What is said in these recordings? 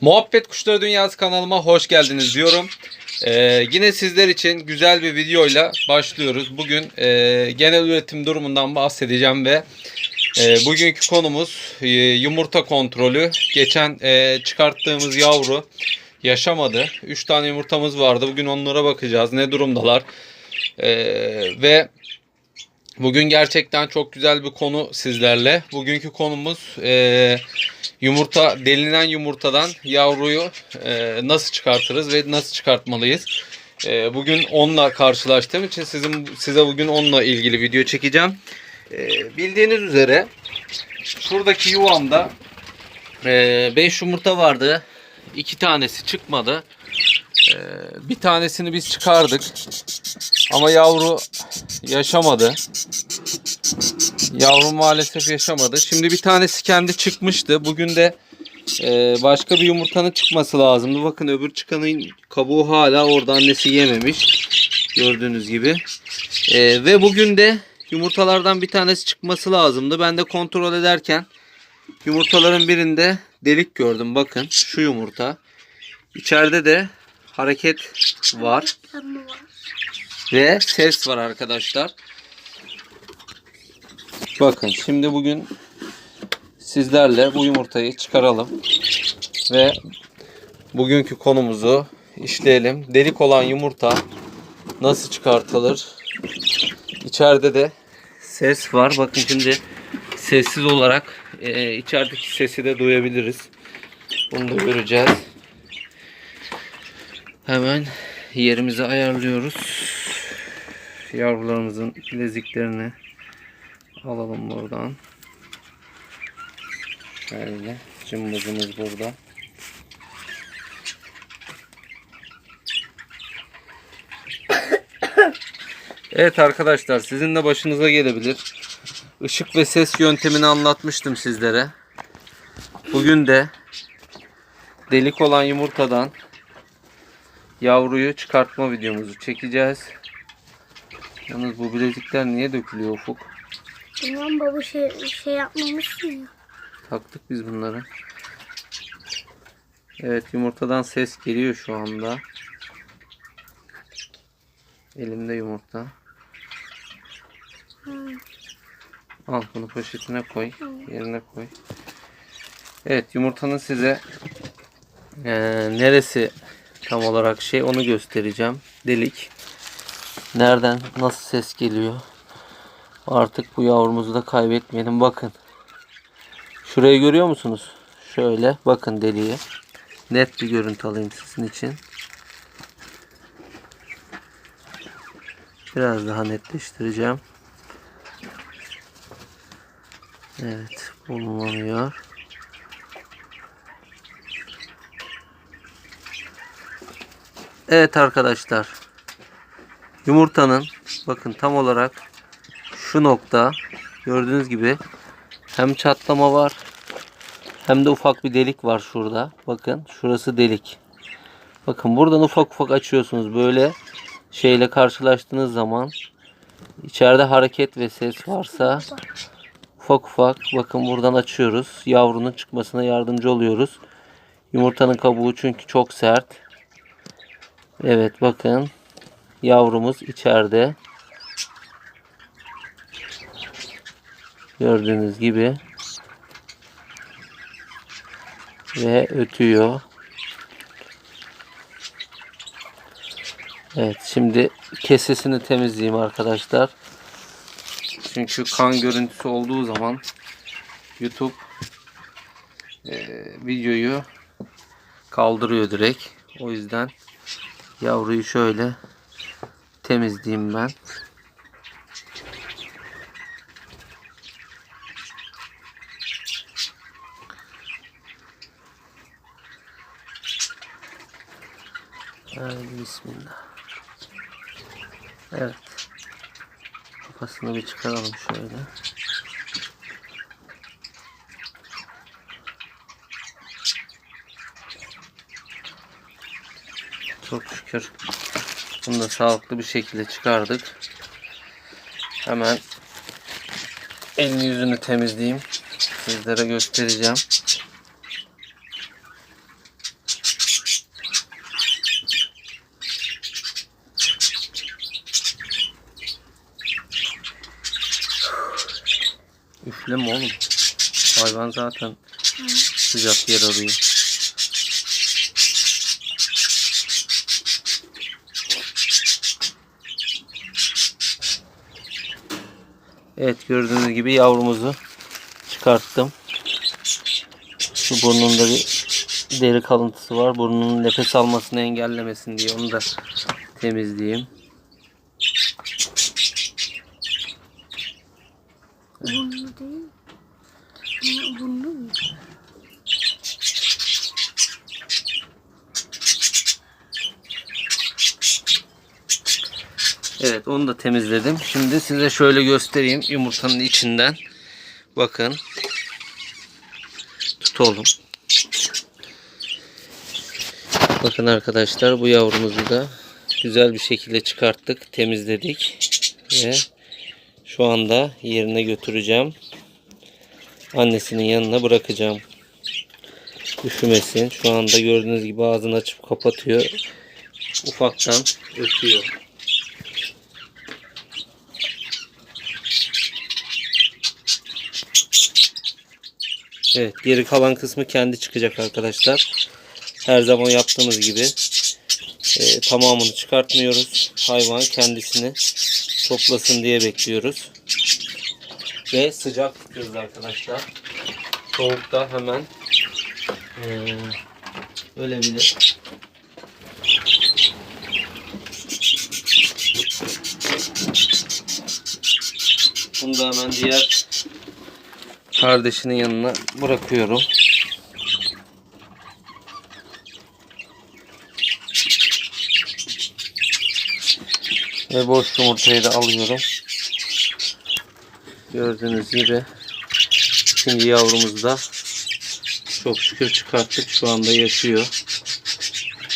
Muhabbet Kuşları Dünyası kanalıma hoş geldiniz diyorum. Ee, yine sizler için güzel bir videoyla başlıyoruz. Bugün e, genel üretim durumundan bahsedeceğim ve e, bugünkü konumuz e, yumurta kontrolü. Geçen e, çıkarttığımız yavru yaşamadı. 3 tane yumurtamız vardı. Bugün onlara bakacağız. Ne durumdalar? E, ve bugün gerçekten çok güzel bir konu sizlerle. Bugünkü konumuz e, yumurta delinen yumurtadan yavruyu e, nasıl çıkartırız ve nasıl çıkartmalıyız? E, bugün onunla karşılaştığım için sizin size bugün onunla ilgili video çekeceğim. E, bildiğiniz üzere şuradaki yuvamda 5 yumurta vardı. 2 tanesi çıkmadı. E, bir tanesini biz çıkardık. Ama yavru yaşamadı. Yavrum maalesef yaşamadı. Şimdi bir tanesi kendi çıkmıştı. Bugün de e, başka bir yumurtanın çıkması lazımdı. Bakın öbür çıkanın kabuğu hala orada annesi yememiş. Gördüğünüz gibi. E, ve bugün de yumurtalardan bir tanesi çıkması lazımdı. Ben de kontrol ederken yumurtaların birinde delik gördüm. Bakın şu yumurta. İçeride de hareket var. Ve ses var arkadaşlar. Bakın şimdi bugün sizlerle bu yumurtayı çıkaralım. Ve bugünkü konumuzu işleyelim. Delik olan yumurta nasıl çıkartılır? İçeride de ses var. Bakın şimdi sessiz olarak e, içerideki sesi de duyabiliriz. Bunu da göreceğiz. Hemen yerimizi ayarlıyoruz. Yavrularımızın bileziklerini alalım buradan. Şöyle cımbızımız burada. Evet arkadaşlar sizin de başınıza gelebilir. Işık ve ses yöntemini anlatmıştım sizlere. Bugün de delik olan yumurtadan yavruyu çıkartma videomuzu çekeceğiz. Yalnız bu bilezikler niye dökülüyor Ufuk? Tamam baba şey, şey yapmamışsın ya. Taktık biz bunları. Evet yumurtadan ses geliyor şu anda. Elimde yumurta. Al bunu poşetine koy. Yerine koy. Evet yumurtanın size eee, neresi tam olarak şey onu göstereceğim. Delik. Nereden nasıl ses geliyor? Artık bu yavrumuzu da kaybetmeyelim. Bakın. Şurayı görüyor musunuz? Şöyle bakın deliğe. Net bir görüntü alayım sizin için. Biraz daha netleştireceğim. Evet, bulunmuyor. Evet arkadaşlar. Yumurtanın bakın tam olarak şu nokta gördüğünüz gibi hem çatlama var hem de ufak bir delik var şurada. Bakın şurası delik. Bakın buradan ufak ufak açıyorsunuz. Böyle şeyle karşılaştığınız zaman içeride hareket ve ses varsa ufak ufak bakın buradan açıyoruz. Yavrunun çıkmasına yardımcı oluyoruz. Yumurtanın kabuğu çünkü çok sert. Evet bakın yavrumuz içeride. Gördüğünüz gibi ve ötüyor. Evet şimdi kesesini temizleyeyim arkadaşlar. Çünkü kan görüntüsü olduğu zaman YouTube e, videoyu kaldırıyor direkt. O yüzden yavruyu şöyle temizleyeyim ben. Haydi bismillah. Evet. Kafasını bir çıkaralım şöyle. Çok şükür. Bunu da sağlıklı bir şekilde çıkardık. Hemen elini yüzünü temizleyeyim. Sizlere göstereceğim. Üfleme oğlum. Hayvan zaten sıcak yer arıyor. Evet gördüğünüz gibi yavrumuzu çıkarttım. Şu burnunda bir deri kalıntısı var. Burnunun nefes almasını engellemesin diye onu da temizleyeyim. Burnu değil. Burnu, burnu mu? Evet onu da temizledim. Şimdi size şöyle göstereyim yumurtanın içinden. Bakın. Tut oğlum. Bakın arkadaşlar bu yavrumuzu da güzel bir şekilde çıkarttık. Temizledik. Ve şu anda yerine götüreceğim. Annesinin yanına bırakacağım. Üşümesin. Şu anda gördüğünüz gibi ağzını açıp kapatıyor. Ufaktan ötüyor. Evet geri kalan kısmı kendi çıkacak arkadaşlar. Her zaman yaptığımız gibi e, tamamını çıkartmıyoruz. Hayvan kendisini toplasın diye bekliyoruz. Ve sıcak tutuyoruz arkadaşlar. Soğukta hemen e, ölebilir. Bunu da hemen diğer kardeşinin yanına bırakıyorum. Ve boş yumurtayı da alıyorum. Gördüğünüz gibi şimdi yavrumuz da çok şükür çıkarttık. Şu anda yaşıyor.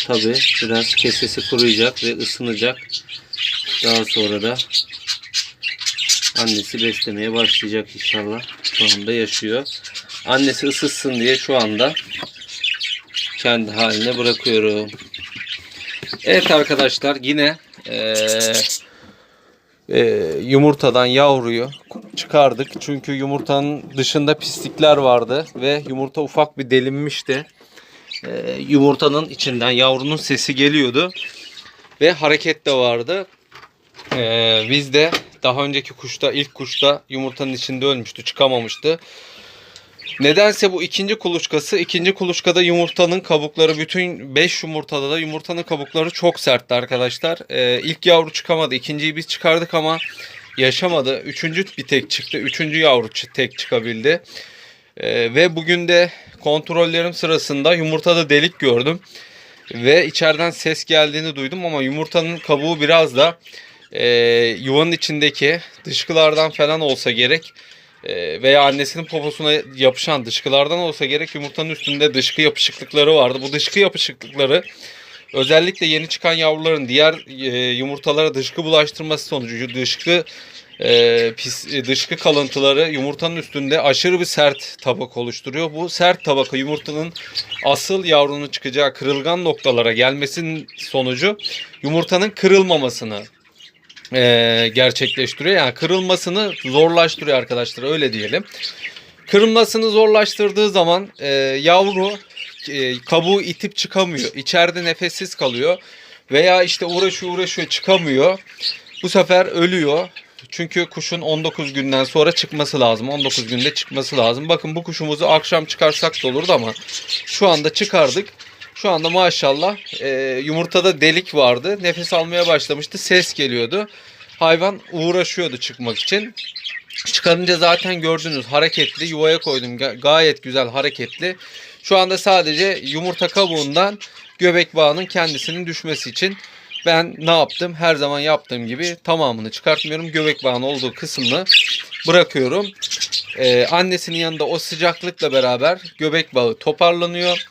Tabi biraz kesesi kuruyacak ve ısınacak. Daha sonra da annesi beslemeye başlayacak inşallah. Şu anda yaşıyor. Annesi ısıtsın diye şu anda kendi haline bırakıyorum. Evet arkadaşlar yine eee, eee, yumurtadan yavruyu çıkardık. Çünkü yumurtanın dışında pislikler vardı ve yumurta ufak bir delinmişti. Eee, yumurtanın içinden yavrunun sesi geliyordu ve hareket de vardı. Ee, biz de daha önceki kuşta ilk kuşta yumurtanın içinde ölmüştü çıkamamıştı. Nedense bu ikinci kuluçkası ikinci kuluçkada yumurtanın kabukları bütün 5 yumurtada da yumurtanın kabukları çok sertti arkadaşlar. Ee, ilk yavru çıkamadı ikinciyi biz çıkardık ama yaşamadı. Üçüncü bir tek çıktı. Üçüncü yavru tek çıkabildi. Ee, ve bugün de kontrollerim sırasında yumurtada delik gördüm. Ve içeriden ses geldiğini duydum ama yumurtanın kabuğu biraz da e, yuvanın içindeki dışkılardan falan olsa gerek e, veya annesinin poposuna yapışan dışkılardan olsa gerek yumurtanın üstünde dışkı yapışıklıkları vardı. Bu dışkı yapışıklıkları özellikle yeni çıkan yavruların diğer e, yumurtalara dışkı bulaştırması sonucu dışkı e, pis, e, dışkı kalıntıları yumurtanın üstünde aşırı bir sert tabaka oluşturuyor. Bu sert tabaka yumurtanın asıl yavrunun çıkacağı kırılgan noktalara gelmesinin sonucu yumurtanın kırılmamasını e, gerçekleştiriyor. Yani kırılmasını zorlaştırıyor arkadaşlar öyle diyelim. Kırılmasını zorlaştırdığı zaman e, yavru e, kabuğu itip çıkamıyor. İçeride nefessiz kalıyor. Veya işte uğraşıyor uğraşıyor çıkamıyor. Bu sefer ölüyor. Çünkü kuşun 19 günden sonra çıkması lazım. 19 günde çıkması lazım. Bakın bu kuşumuzu akşam çıkarsak da olurdu ama şu anda çıkardık. Şu anda maşallah e, yumurtada delik vardı. Nefes almaya başlamıştı. Ses geliyordu. Hayvan uğraşıyordu çıkmak için. Çıkarınca zaten gördünüz hareketli. Yuvaya koydum. Ga- gayet güzel hareketli. Şu anda sadece yumurta kabuğundan göbek bağının kendisinin düşmesi için ben ne yaptım? Her zaman yaptığım gibi tamamını çıkartmıyorum. Göbek bağının olduğu kısmını bırakıyorum. Ee, annesinin yanında o sıcaklıkla beraber göbek bağı toparlanıyor.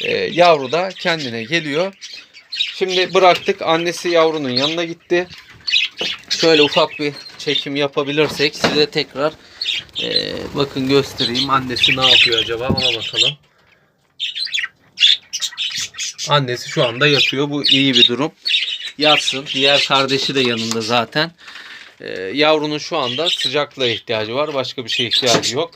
Ee, yavru da kendine geliyor. Şimdi bıraktık. Annesi yavrunun yanına gitti. Şöyle ufak bir çekim yapabilirsek size tekrar ee, bakın göstereyim. Annesi ne yapıyor acaba ona bakalım. Annesi şu anda yatıyor. Bu iyi bir durum. Yatsın. Diğer kardeşi de yanında zaten. Ee, yavrunun şu anda sıcaklığa ihtiyacı var. Başka bir şeye ihtiyacı yok.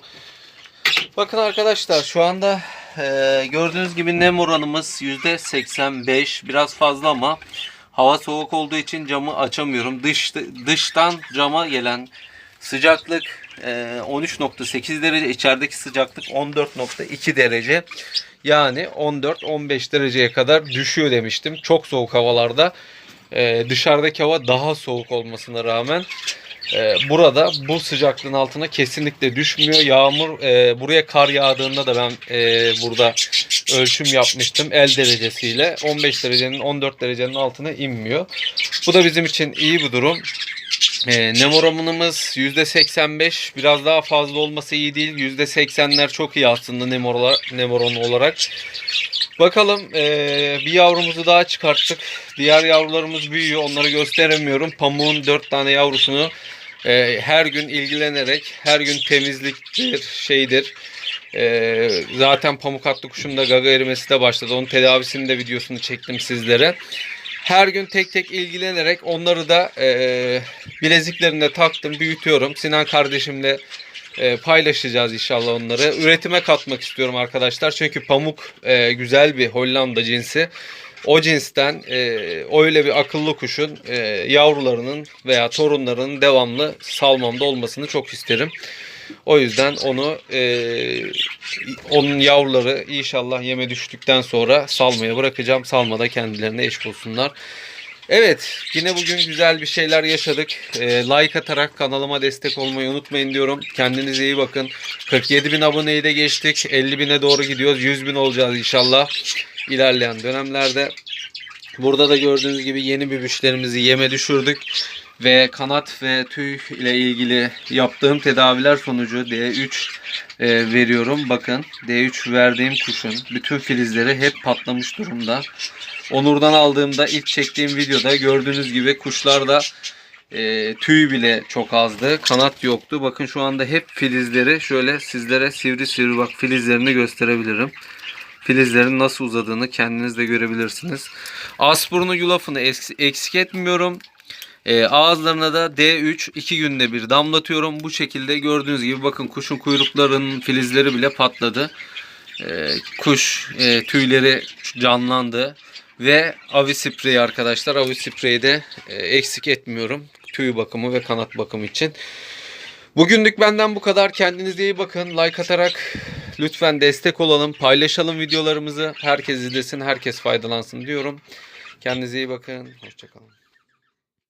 Bakın arkadaşlar şu anda e, gördüğünüz gibi nem oranımız %85. Biraz fazla ama hava soğuk olduğu için camı açamıyorum. Dış, dıştan cama gelen sıcaklık e, 13.8 derece. içerideki sıcaklık 14.2 derece. Yani 14-15 dereceye kadar düşüyor demiştim. Çok soğuk havalarda e, dışarıdaki hava daha soğuk olmasına rağmen e, burada bu sıcaklığın altına kesinlikle düşmüyor. Yağmur e, buraya kar yağdığında da ben e, burada ölçüm yapmıştım el derecesiyle 15 derecenin 14 derecenin altına inmiyor. Bu da bizim için iyi bir durum. E, nem oranımız %85 biraz daha fazla olması iyi değil. %80'ler çok iyi aslında nem, oranı olarak. Bakalım e, bir yavrumuzu daha çıkarttık. Diğer yavrularımız büyüyor. Onları gösteremiyorum. Pamuğun 4 tane yavrusunu e, her gün ilgilenerek her gün temizliktir şeydir. E, zaten pamuk atlı kuşun da gaga erimesi de başladı. Onun tedavisinin de videosunu çektim sizlere. Her gün tek tek ilgilenerek onları da e, bileziklerinde taktım, büyütüyorum. Sinan kardeşimle e, paylaşacağız inşallah onları. Üretime katmak istiyorum arkadaşlar. Çünkü pamuk e, güzel bir Hollanda cinsi. O cinsten e, öyle bir akıllı kuşun e, yavrularının veya torunlarının devamlı salmamda olmasını çok isterim. O yüzden onu e, onun yavruları inşallah yeme düştükten sonra salmaya bırakacağım. Salmada kendilerine eş bulsunlar. Evet yine bugün güzel bir şeyler yaşadık. E, like atarak kanalıma destek olmayı unutmayın diyorum. Kendinize iyi bakın. 47 bin aboneyi de geçtik. 50 bine doğru gidiyoruz. 100 bin olacağız inşallah ilerleyen dönemlerde. Burada da gördüğünüz gibi yeni bibişlerimizi yeme düşürdük. Ve kanat ve tüy ile ilgili yaptığım tedaviler sonucu D3 e, veriyorum. Bakın D3 verdiğim kuşun bütün filizleri hep patlamış durumda. Onur'dan aldığımda ilk çektiğim videoda gördüğünüz gibi kuşlarda e, tüy bile çok azdı. Kanat yoktu. Bakın şu anda hep filizleri şöyle sizlere sivri sivri bak filizlerini gösterebilirim. Filizlerin nasıl uzadığını kendiniz de görebilirsiniz. Asburnu yulafını eks- eksik etmiyorum. E, ağızlarına da D3 2 günde bir damlatıyorum. Bu şekilde gördüğünüz gibi bakın kuşun kuyruklarının filizleri bile patladı. E, kuş e, tüyleri canlandı. Ve avi spreyi arkadaşlar. Avi spreyi de e, eksik etmiyorum. Tüy bakımı ve kanat bakımı için. Bugünlük benden bu kadar. Kendinize iyi bakın. Like atarak lütfen destek olalım. Paylaşalım videolarımızı. Herkes izlesin, herkes faydalansın diyorum. Kendinize iyi bakın. Hoşçakalın.